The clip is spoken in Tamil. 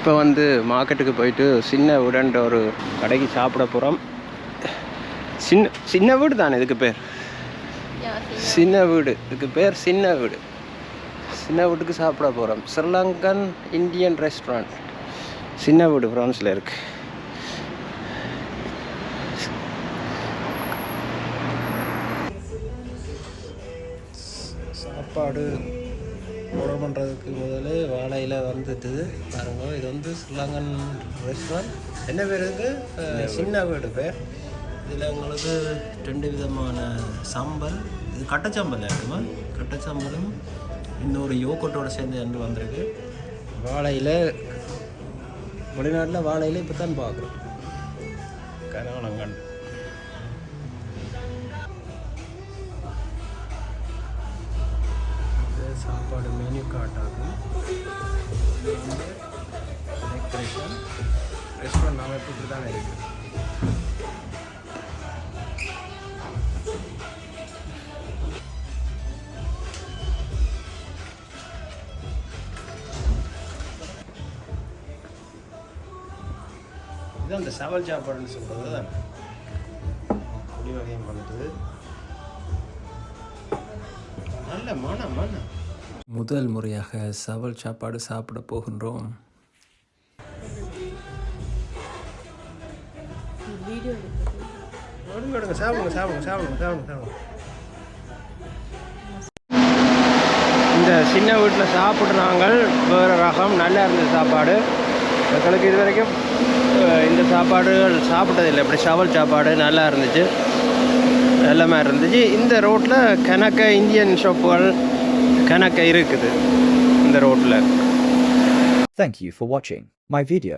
இப்போ வந்து மார்க்கெட்டுக்கு போயிட்டு சின்ன வீடுன்ற ஒரு கடைக்கு சாப்பிட போகிறோம் சின்ன சின்ன வீடு தானே இதுக்கு பேர்? சின்ன வீடு. இதுக்கு பேர் சின்ன வீடு. சின்ன வீட்டுக்கு சாப்பிட போகிறோம் ஸ்ரீலங்கன் இந்தியன் ரெஸ்டாரண்ட். சின்ன வீடு ஃப்ரான்ஸில் இருக்கு. சாப்பாடு. ஆர்டர் பண்ணுறதுக்கு முதல்ல வாழையில் வந்துட்டு பாருங்க இது வந்து ஸ்ரீலங்கன் ரெஸ்டாரண்ட் என்ன பேர் அஹ், சின்ன வீடு பேர். இதில் உங்களுக்கு ரெண்டு விதமான சம்பல் இது கட்டச்சம்பல் ஆகிடுமா கட்டச்சம்பலும் இன்னொரு யோகட்டோட சேர்ந்து ரெண்டு வந்திருக்கு. வாழையில் வெளிநாட்டில் வாழையில் இப்போ தான் பார்க்குறோம். கனகலங்கன். சாப்பாடு மெனு கார்ட் டெக்கரேஷன் ரெஸ்டாரண்ட் அமைப்பு இப்படி தான் இருக்கு. இது அந்த சவல் சாப்பாடுன்னு சொல்கிறது தான். பொடி வகையும் பண்ணுறது நல்ல மனம் மனம் முதல் முறையாக சவல் சாப்பாடு சாப்பிட போகின்றோம். இந்த சின்ன வீட்டில் சாப்பிட்டு நாங்கள் வேறு ரகம் நல்லா இருந்தது சாப்பாடு. மக்களுக்கு இது வரைக்கும் இந்த சாப்பாடுகள் சாப்பிட்டதில்லை. இப்படி சவல் சாப்பாடு நல்லா இருந்துச்சு. எல்லாமே இருந்துச்சு. இந்த ரோட்டில் கணக்க இந்தியன் ஷாப்புகள் கணக்க இருக்குது இந்த ரோட்டில் Thank you for watching my video.